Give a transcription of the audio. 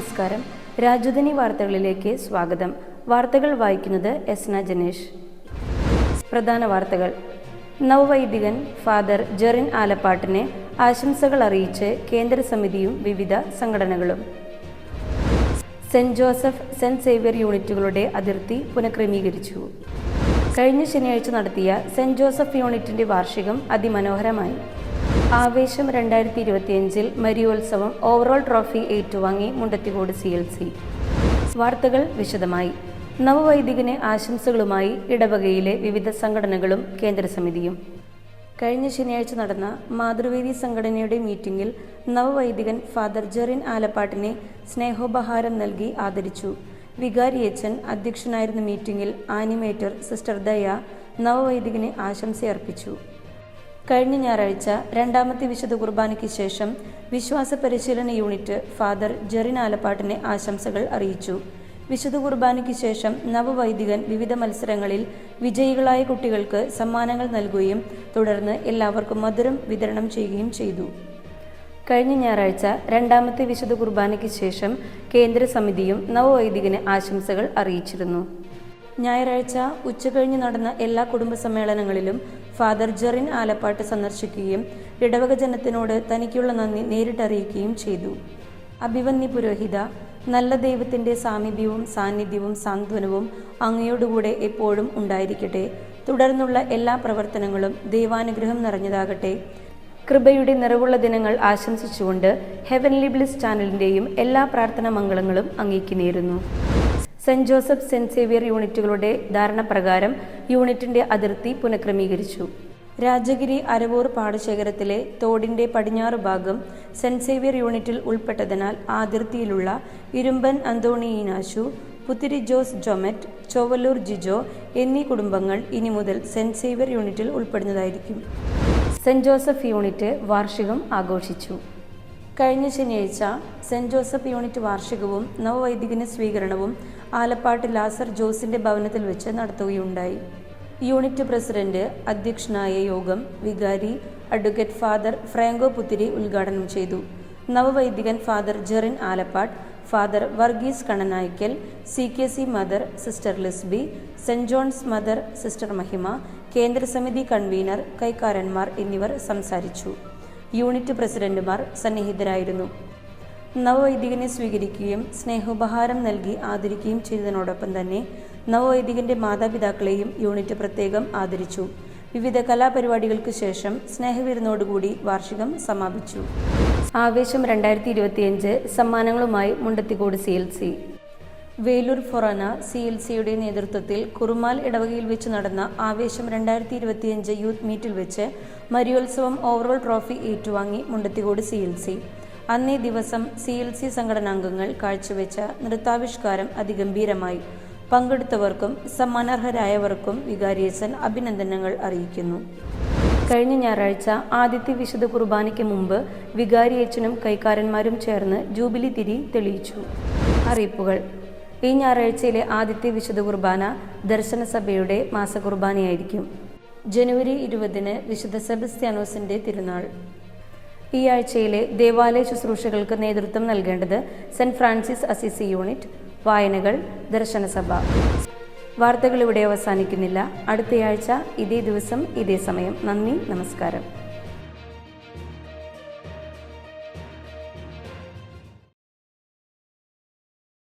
നമസ്കാരം. രാജുധനി വാർത്തകളിലേക്ക് സ്വാഗതം. വാർത്തകൾ വായിക്കുന്നത് എസ്ന ജനേഷ്. പ്രധാന വാർത്തകൾ. നവവൈദികൻ ഫാദർ ജെറിൻ ആലപ്പാട്ടിനെ ആശംസകൾ അറിയിച്ച് കേന്ദ്ര സമിതിയും വിവിധ സംഘടനകളും. സെന്റ് ജോസഫ് സെന്റ് സേവ്യർ യൂണിറ്റുകളുടെ അതിർത്തി പുനഃക്രമീകരിച്ചു. കഴിഞ്ഞ ശനിയാഴ്ച നടത്തിയ സെന്റ് ജോസഫ് യൂണിറ്റിന്റെ വാർഷികം അതിമനോഹരമായി. ആവേശം രണ്ടായിരത്തി ഇരുപത്തിയഞ്ചിൽ മരിയോത്സവം ഓവറോൾ ട്രോഫി ഏറ്റുവാങ്ങി മുണ്ടത്തിക്കോട് സി എൽ സി. വാർത്തകൾ വിശദമായി. നവവൈദികന് ആശംസകളുമായി ഇടവകയിലെ വിവിധ സംഘടനകളും കേന്ദ്ര സമിതിയും കഴിഞ്ഞ ശനിയാഴ്ച നടന്ന മാതൃവേദി സംഘടനയുടെ മീറ്റിംഗിൽ നവവൈദികൻ ഫാദർ ജെറിൻ ആലപ്പാട്ടിനെ സ്നേഹോപഹാരം നൽകി ആദരിച്ചു. വികാരിയച്ചൻ അധ്യക്ഷനായിരുന്ന മീറ്റിംഗിൽ ആനിമേറ്റർ സിസ്റ്റർ ദയ നവവൈദികനെ ആശംസയർപ്പിച്ചു. കഴിഞ്ഞ ഞായറാഴ്ച രണ്ടാമത്തെ വിശുദ്ധ കുർബാനയ്ക്ക് ശേഷം വിശ്വാസ പരിശീലന യൂണിറ്റ് ഫാദർ ജെറിൻ ആലപ്പാട്ടിനെ ആശംസകൾ അറിയിച്ചു. വിശുദ്ധ കുർബാനയ്ക്ക് ശേഷം നവവൈദികൻ വിവിധ മത്സരങ്ങളിൽ വിജയികളായ കുട്ടികൾക്ക് സമ്മാനങ്ങൾ നൽകുകയും തുടർന്ന് എല്ലാവർക്കും മധുരം വിതരണം ചെയ്യുകയും ചെയ്തു. കഴിഞ്ഞ ഞായറാഴ്ച രണ്ടാമത്തെ വിശുദ്ധ കുർബാനയ്ക്ക് ശേഷം കേന്ദ്ര സമിതിയും നവവൈദികന് ആശംസകൾ അറിയിച്ചിരുന്നു. ഞായറാഴ്ച ഉച്ചകഴിഞ്ഞ് നടന്ന എല്ലാ കുടുംബ സമ്മേളനങ്ങളിലും ഫാദർ ജെറിൻ ആലപ്പാട്ട് സന്ദർശിക്കുകയും ഇടവക ജനത്തിനോട് തനിക്കുള്ള നന്ദി നേരിട്ടറിയിക്കുകയും ചെയ്തു. അഭിവന്ദി പുരോഹിത നല്ല ദൈവത്തിന്റെ സാമീപ്യവും സാന്നിധ്യവും സാന്ത്വനവും അങ്ങയോടുകൂടെ എപ്പോഴും ഉണ്ടായിരിക്കട്ടെ. തുടർന്നുള്ള എല്ലാ പ്രവർത്തനങ്ങളും ദൈവാനുഗ്രഹം നിറഞ്ഞതാകട്ടെ. കൃപയുടെ നിറവുള്ള ദിനങ്ങൾ ആശംസിച്ചുകൊണ്ട് ഹെവൻലി ബ്ലിസ് ചാനലിന്റെയും എല്ലാ പ്രാർത്ഥനാ മംഗളങ്ങളും അങ്ങേക്ക് നേരുന്നു. സെന്റ് ജോസഫ് സെന്റ് സേവിയർ യൂണിറ്റുകളുടെ ധാരണപ്രകാരം യൂണിറ്റിന്റെ അതിർത്തി പുനഃക്രമീകരിച്ചു. രാജഗിരി അരവൂർ പാടശേഖരത്തിലെ തോടിന്റെ പടിഞ്ഞാറ് ഭാഗം സെന്റ് സേവിയർ യൂണിറ്റിൽ ഉൾപ്പെട്ടതിനാൽ അതിർത്തിയിലുള്ള ഇരുമ്പൻ അന്തോണിയിനാശു പുത്തിരി ജോസ് ജൊമറ്റ് ചൊവ്വല്ലൂർ ജിജോ എന്നീ കുടുംബങ്ങൾ ഇനി മുതൽ സെന്റ് സേവിയർ യൂണിറ്റിൽ ഉൾപ്പെടുന്നതായിരിക്കും. സെന്റ് ജോസഫ് യൂണിറ്റ് വാർഷികം ആഘോഷിച്ചു. കഴിഞ്ഞ ശനിയാഴ്ച സെന്റ് ജോസഫ് യൂണിറ്റ് വാർഷികവും നവവൈദികന് സ്വീകരണവും ആലപ്പാട്ട് ലാസർ ജോസിന്റെ ഭവനത്തിൽ വെച്ച് നടത്തുകയുണ്ടായി. യൂണിറ്റ് പ്രസിഡന്റ് അധ്യക്ഷനായ യോഗം വികാരി അഡ്വക്കേറ്റ് ഫാദർ ഫ്രാങ്കോ പുത്തിരി ഉദ്ഘാടനം ചെയ്തു. നവവൈദികൻ father Jerin Alappatt father Varghese Kananaikkal C K C mother sister Lisby Saint John's mother sister Mahima കേന്ദ്രസമിതി convener കൈക്കാരന്മാർ എന്നിവർ സംസാരിച്ചു. യൂണിറ്റ് പ്രസിഡന്റുമാർ സന്നിഹിതരായിരുന്നു. നവവൈദികനെ സ്വീകരിക്കുകയും സ്നേഹോപഹാരം നൽകി ആദരിക്കുകയും ചെയ്തതിനോടൊപ്പം തന്നെ നവവൈദികന്റെ മാതാപിതാക്കളെയും യൂണിറ്റ് പ്രത്യേകം ആദരിച്ചു. വിവിധ കലാപരിപാടികൾക്ക് ശേഷം സ്നേഹവിരുന്നോടുകൂടി വാർഷികം സമാപിച്ചു. ആവേശം രണ്ടായിരത്തി ഇരുപത്തിയഞ്ച് സമ്മാനങ്ങളുമായി Mundathikode C L C. Velur forane C L സിയുടെ നേതൃത്വത്തിൽ കുറുമാൽ ഇടവകയിൽ വെച്ച് നടന്ന ആവേശം രണ്ടായിരത്തി ഇരുപത്തിയഞ്ച് യൂത്ത് മീറ്റിൽ വെച്ച് മരിയോത്സവം ഓവറോൾ ട്രോഫി ഏറ്റുവാങ്ങി മുണ്ടത്തിക്കോട് സി എൽ സി. അന്നേ ദിവസം സി എൽ സി സംഘടനാംഗങ്ങൾ കാഴ്ചവെച്ച നൃത്താവിഷ്കാരം അതിഗംഭീരമായി. പങ്കെടുത്തവർക്കും സമ്മാനർഹരായവർക്കും വികാരിയച്ചൻ അഭിനന്ദനങ്ങൾ അറിയിക്കുന്നു. കഴിഞ്ഞ ഞായറാഴ്ച ആദ്യത്തെ വിശുദ്ധ കുർബാനയ്ക്ക് മുമ്പ് വികാരിയച്ചനും കൈക്കാരന്മാരും ചേർന്ന് ജൂബിലി തിരി തെളിയിച്ചു. അറിയിപ്പുകൾ. ഈ ഞായറാഴ്ചയിലെ ആദ്യത്തെ വിശുദ്ധ കുർബാന ദർശന സഭയുടെ മാസകുർബാനയായിരിക്കും. ജനുവരി ഇരുപതിന് വിശുദ്ധ സെബസ്ത്യാനോസിന്റെ തിരുനാൾ. ഈ ആഴ്ചയിലെ ദേവാലയ ശുശ്രൂഷകൾക്ക് നേതൃത്വം നൽകേണ്ടത് സെന്റ് ഫ്രാൻസിസ് അസിസി യൂണിറ്റ് വായനകൾ ദർശനസഭ. വാർത്തകൾ ഇവിടെ അവസാനിക്കുന്നില്ല. അടുത്തയാഴ്ച ഇതേ ദിവസം ഇതേ സമയം. നന്ദി നമസ്കാരം.